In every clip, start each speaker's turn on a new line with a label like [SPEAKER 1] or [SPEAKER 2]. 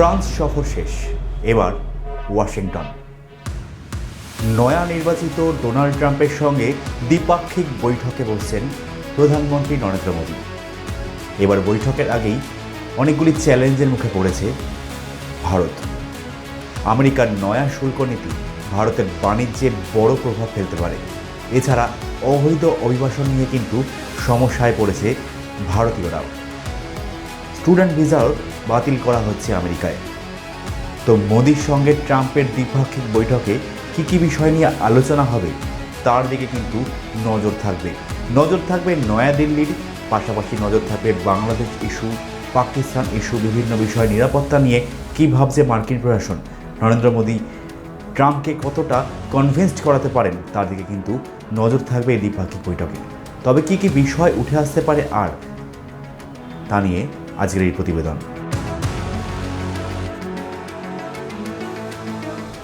[SPEAKER 1] France সফর শেষ। এবার ওয়াশিংটন। নয়া নির্বাচিত ডোনাল্ড ট্রাম্পের সঙ্গে দ্বিপাক্ষিক বৈঠকে বসছেন প্রধানমন্ত্রী নরেন্দ্র মোদী। এবার বৈঠকের আগেই অনেকগুলি চ্যালেঞ্জের মুখে পড়েছে ভারত। আমেরিকার নয়া শুল্ক নীতি ভারতের বাণিজ্যে বড় প্রভাব ফেলতে পারে। এছাড়া অবৈধ অভিবাসন নিয়ে কিন্তু সমস্যায় পড়েছে ভারতীয়রাও। স্টুডেন্ট ভিসাও বাতিল করা হচ্ছে আমেরিকায়। তো মোদির সঙ্গে ট্রাম্পের দ্বিপাক্ষিক বৈঠকে কী কী বিষয় নিয়ে আলোচনা হবে, তার দিকে কিন্তু নজর থাকবে। নজর থাকবে নয়াদিল্লির, পাশাপাশি নজর থাকবে বাংলাদেশ ইস্যু, পাকিস্তান ইস্যু, বিভিন্ন বিষয় নিরাপত্তা নিয়ে কী ভাবছে মার্কিন প্রশাসন। নরেন্দ্র মোদী ট্রাম্পকে কতটা কনভিন্সড করাতে পারেন, তার দিকে কিন্তু নজর থাকবে এই দ্বিপাক্ষিক বৈঠকে। তবে কী কী বিষয় উঠে আসতে পারে আর, তা নিয়ে আজকের এই প্রতিবেদন।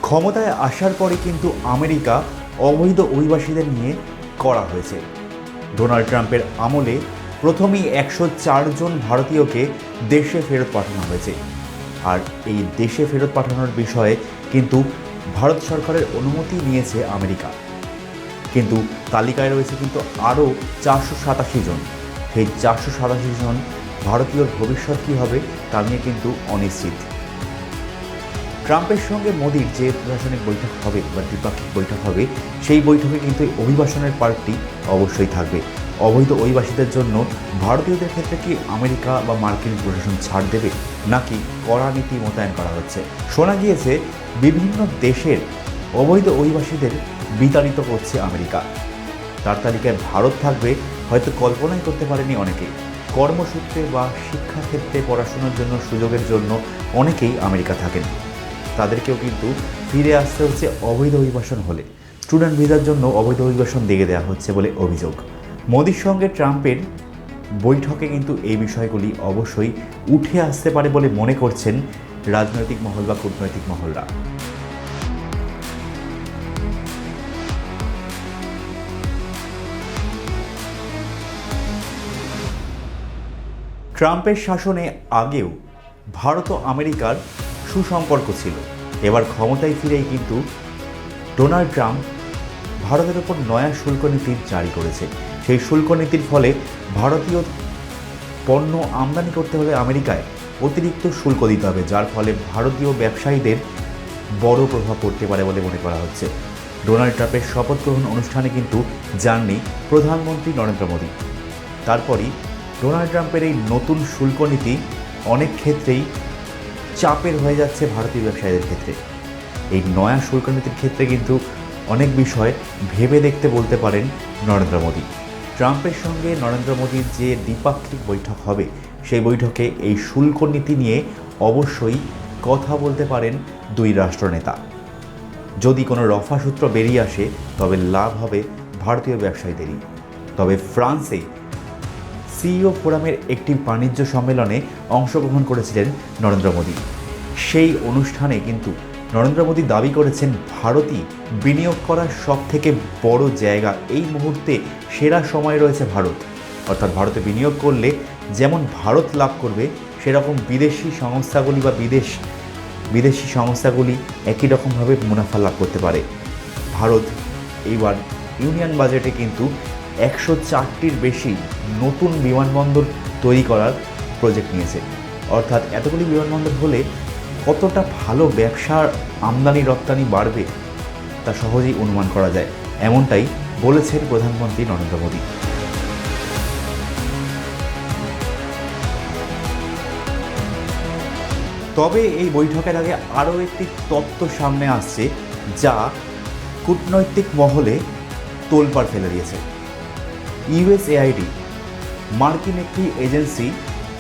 [SPEAKER 1] ক্ষমতায় আসার পরে কিন্তু আমেরিকা অবৈধ অভিবাসীদের নিয়ে করা হয়েছে। ডোনাল্ড ট্রাম্পের আমলে প্রথমেই একশো জন ভারতীয়কে দেশে ফেরত পাঠানো হয়েছে। আর এই দেশে ফেরত পাঠানোর বিষয়ে কিন্তু ভারত সরকারের অনুমতি নিয়েছে আমেরিকা। কিন্তু তালিকায় রয়েছে কিন্তু আরও চারশো সাতাশি জন। সেই চারশো সাতাশি জন ভারতীয়র ভবিষ্যৎ কী হবে তা নিয়ে কিন্তু অনিশ্চিত। ট্রাম্পের সঙ্গে মোদির যে প্রশাসনিক বৈঠক হবে বা দ্বিপাক্ষিক বৈঠক হবে, সেই বৈঠকে কিন্তু এই অভিবাসনের পার্টটি অবশ্যই থাকবে। অবৈধ অভিবাসীদের জন্য ভারতীয়দের ক্ষেত্রে কি আমেরিকা বা মার্কিন প্রশাসন ছাড় দেবে, নাকি কড়া নীতি মোতায়েন করা হচ্ছে? শোনা গিয়েছে বিভিন্ন দেশের অবৈধ অভিবাসীদের বিতাড়িত করছে আমেরিকা। তার তালিকায় ভারত থাকবে, হয়তো কল্পনাই করতে পারেনি অনেকে। কর্মসূত্রে বা শিক্ষাক্ষেত্রে পড়াশোনার জন্য সুযোগের জন্য অনেকেই আমেরিকা থাকেন। তাদেরকেও কিন্তু ফিরে আসতে হচ্ছে অবৈধ অভিবাসন হলে। স্টুডেন্ট ভিসার জন্য অবৈধ অভিবাসন দেখে দেওয়া হচ্ছে বলে অভিযোগ। মোদির সঙ্গে ট্রাম্পের বৈঠকে কিন্তু এই বিষয়গুলি অবশ্যই উঠে আসতে পারে বলে মনে করছেন রাজনৈতিক মহল বা কূটনৈতিক মহলরা। ট্রাম্পের শাসনে আগেও ভারত ও আমেরিকার সুসম্পর্ক ছিল। এবার ক্ষমতায় ফিরেই কিন্তু ডোনাল্ড ট্রাম্প ভারতের ওপর নয়া শুল্ক নীতি জারি করেছে। সেই শুল্ক নীতির ফলে ভারতীয় পণ্য আমদানি করতে হলে আমেরিকায় অতিরিক্ত শুল্ক দিতে হবে, যার ফলে ভারতীয় ব্যবসায়ীদের বড় প্রভাব পড়তে পারে বলে মনে করা হচ্ছে। ডোনাল্ড ট্রাম্পের শপথ গ্রহণ অনুষ্ঠানে কিন্তু যাননি প্রধানমন্ত্রী নরেন্দ্র মোদী। তারপরই ডোনাল্ড ট্রাম্পের এই নতুন শুল্ক নীতি অনেক ক্ষেত্রেই চাপের হয়ে যাচ্ছে ভারতীয় ব্যবসায়ীদের ক্ষেত্রে। এই নয়া শুল্ক নীতির ক্ষেত্রে কিন্তু অনেক বিষয় ভেবে দেখতে বলতে পারেন নরেন্দ্র মোদী। ট্রাম্পের সঙ্গে নরেন্দ্র মোদীর যে দ্বিপাক্ষিক বৈঠক হবে, সেই বৈঠকে এই শুল্ক নীতি নিয়ে অবশ্যই কথা বলতে পারেন দুই রাষ্ট্রনেতা। যদি কোনো রফা সূত্র বেরিয়ে আসে, তবে লাভ হবে ভারতীয় ব্যবসায়ীদেরই। তবে ফ্রান্সে সিইও ফোরামের একটি বাণিজ্য সম্মেলনে অংশগ্রহণ করেছিলেন নরেন্দ্র মোদী। সেই অনুষ্ঠানে কিন্তু নরেন্দ্র মোদী দাবি করেছেন, ভারতই বিনিয়োগ করার সব থেকে বড় জায়গা। এই মুহূর্তে সেরা সময় রয়েছে ভারত। অর্থাৎ ভারতে বিনিয়োগ করলে যেমন ভারত লাভ করবে, সেরকম বিদেশি সংস্থাগুলি বা বিদেশ, বিদেশি সংস্থাগুলি একই রকমভাবে মুনাফা লাভ করতে পারে। ভারত এইবার ইউনিয়ন বাজেটে কিন্তু একশো চারটির বেশি নতুন বিমানবন্দর তৈরি করার প্রজেক্ট নিয়েছে। অর্থাৎ এতগুলি বিমানবন্দর হলে কতটা ভালো ব্যবসার আমদানি রপ্তানি বাড়বে তা সহজেই অনুমান করা যায়। এমনটাই বলেছেন প্রধানমন্ত্রী নরেন্দ্র মোদী। তবে এই বৈঠকের আগে আরও একটি তত্ত্ব সামনে আসছে যা কূটনৈতিক মহলে তোলপাড় ফেলে দিয়েছে। ইউএসএআইডি, মার্কিন একটি এজেন্সি,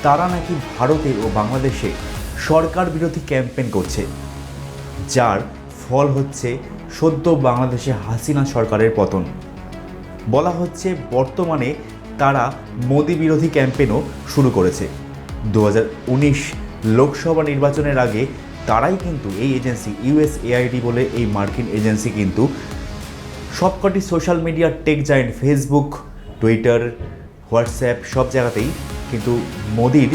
[SPEAKER 1] তারা নাকি ভারতে ও বাংলাদেশে সরকার বিরোধী ক্যাম্পেইন করছে, যার ফল হচ্ছে সদ্য বাংলাদেশে হাসিনা সরকারের পতন। বলা হচ্ছে বর্তমানে তারা মোদি বিরোধী ক্যাম্পেইনও শুরু করেছে। দু হাজার উনিশ লোকসভা নির্বাচনের আগে তারাই কিন্তু এই এজেন্সি ইউএসএআইডি বলে এই মার্কিন এজেন্সি কিন্তু সবকটি সোশ্যাল মিডিয়ার tech giant Facebook Twitter WhatsApp সব জায়গাতেই কিন্তু মোদির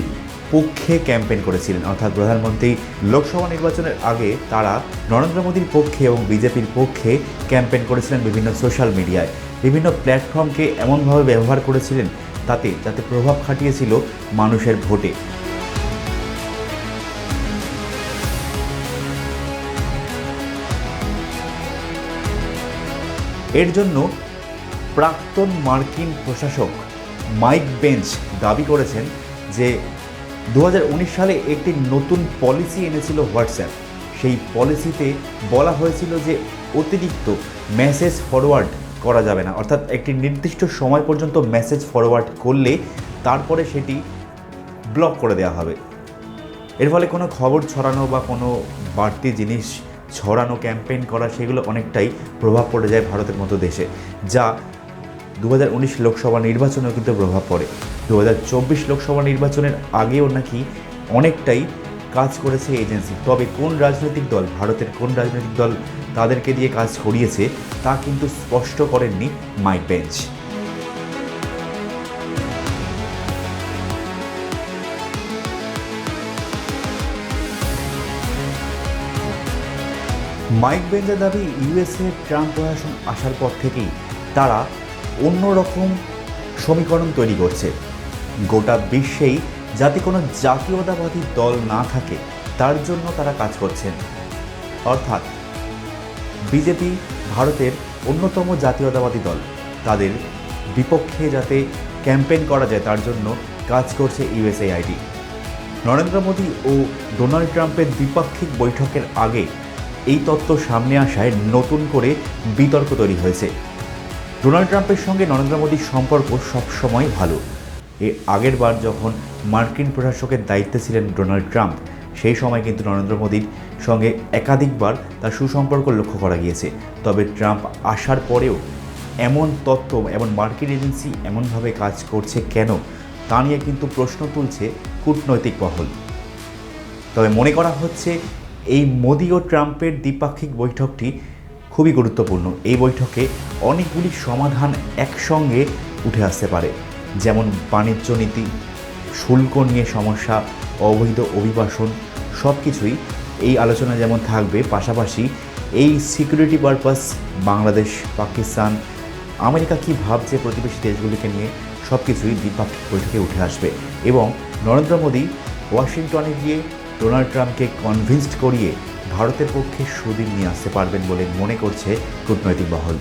[SPEAKER 1] পক্ষে ক্যাম্পেন করেছিলেন। অর্থাৎ প্রধানমন্ত্রী লোকসভা নির্বাচনের আগে তারা নরেন্দ্র মোদীর পক্ষে এবং বিজেপির পক্ষে ক্যাম্পেন করেছিলেন বিভিন্ন সোশ্যাল মিডিয়ায়। বিভিন্ন প্ল্যাটফর্মকে এমনভাবে ব্যবহার করেছিলেন তাতে, যাতে প্রভাব খাটিয়েছিল মানুষের ভোটে। এর জন্য প্রাক্তন মার্কিন প্রশাসক মাইক বেঞ্চ দাবি করেছেন যে দু হাজার উনিশ সালে একটি নতুন পলিসি এনেছিল হোয়াটসঅ্যাপ। সেই পলিসিতে বলা হয়েছিল যে অতিরিক্ত মেসেজ ফরওয়ার্ড করা যাবে না। অর্থাৎ একটি নির্দিষ্ট সময় পর্যন্ত মেসেজ ফরওয়ার্ড করলে তারপরে সেটি ব্লক করে দেওয়া হবে। এর ফলে কোনো খবর ছড়ানো বা কোনো বাড়তি জিনিস ছড়ানো, ক্যাম্পেইন করা, সেগুলো অনেকটাই প্রভাব পড়ে যায় ভারতের মতো দেশে, যা দু হাজার উনিশ লোকসভা নির্বাচনেও কিন্তু প্রভাব পড়ে। দু হাজার চব্বিশ লোকসভা নির্বাচনের আগেও নাকি অনেকটাই কাজ করেছে এজেন্সি। তবে কোন রাজনৈতিক দল, ভারতের কোন রাজনৈতিক দল তাদেরকে দিয়ে কাজ করিয়েছে, তা কিন্তু স্পষ্ট করেননি মাইক বেঞ্চ। মাইক বেঞ্জের দাবি, ইউএসএ ট্রাম্প প্রশাসন আসার পর থেকেই তারা অন্যরকম সমীকরণ তৈরি করছে। গোটা বিশ্বেই যাতে কোনো জাতীয়তাবাদী দল না থাকে, তার জন্য তারা কাজ করছেন। অর্থাৎ, বিজেপি ভারতের অন্যতম জাতীয়তাবাদী দল। তাদের বিপক্ষে যাতে ক্যাম্পেইন করা যায়, তার জন্য কাজ করছে ইউএসএআইডি। নরেন্দ্র মোদী ও ডোনাল্ড ট্রাম্পের দ্বিপাক্ষিক বৈঠকের আগে এই তত্ত্ব সামনে আসায় নতুন করে বিতর্ক তৈরি হয়েছে। ডোনাল্ড ট্রাম্পের সঙ্গে নরেন্দ্র মোদীর সম্পর্ক সবসময় ভালো। এর আগের বার যখন মার্কিন প্রশাসকের দায়িত্বে ছিলেন ডোনাল্ড ট্রাম্প, সেই সময় কিন্তু নরেন্দ্র মোদীর সঙ্গে একাধিকবার তার সুসম্পর্ক লক্ষ্য করা গিয়েছে। তবে ট্রাম্প আসার পরেও এমন তত্ত্ব এমন মার্কিন এজেন্সি এমনভাবে কাজ করছে কেন, তা নিয়ে কিন্তু প্রশ্ন তুলছে কূটনৈতিক মহল। তবে মনে করা হচ্ছে, এই মোদি ও ট্রাম্পের দ্বিপাক্ষিক বৈঠকটি খুবই গুরুত্বপূর্ণ। এই বৈঠকে অনেকগুলি সমাধান একসঙ্গে উঠে আসতে পারে। যেমন বাণিজ্য নীতি, শুল্ক নিয়ে সমস্যা, অবৈধ অভিবাসন সব কিছুই এই আলোচনা যেমন থাকবে, পাশাপাশি এই security purpose, Bangladesh, Pakistan, America কী ভাবছে প্রতিবেশী দেশগুলিকে নিয়ে সব কিছুই দ্বিপাক্ষিক বৈঠকে উঠে আসবে। এবং নরেন্দ্র মোদী ওয়াশিংটনে গিয়ে ডোনাল্ড ট্রাম্পকে কনভিন্সড করিয়ে ভারতের পক্ষে সুদিন নিয়ে আসতে পারবেন বলে মনে করছে কূটনৈতিক মহল।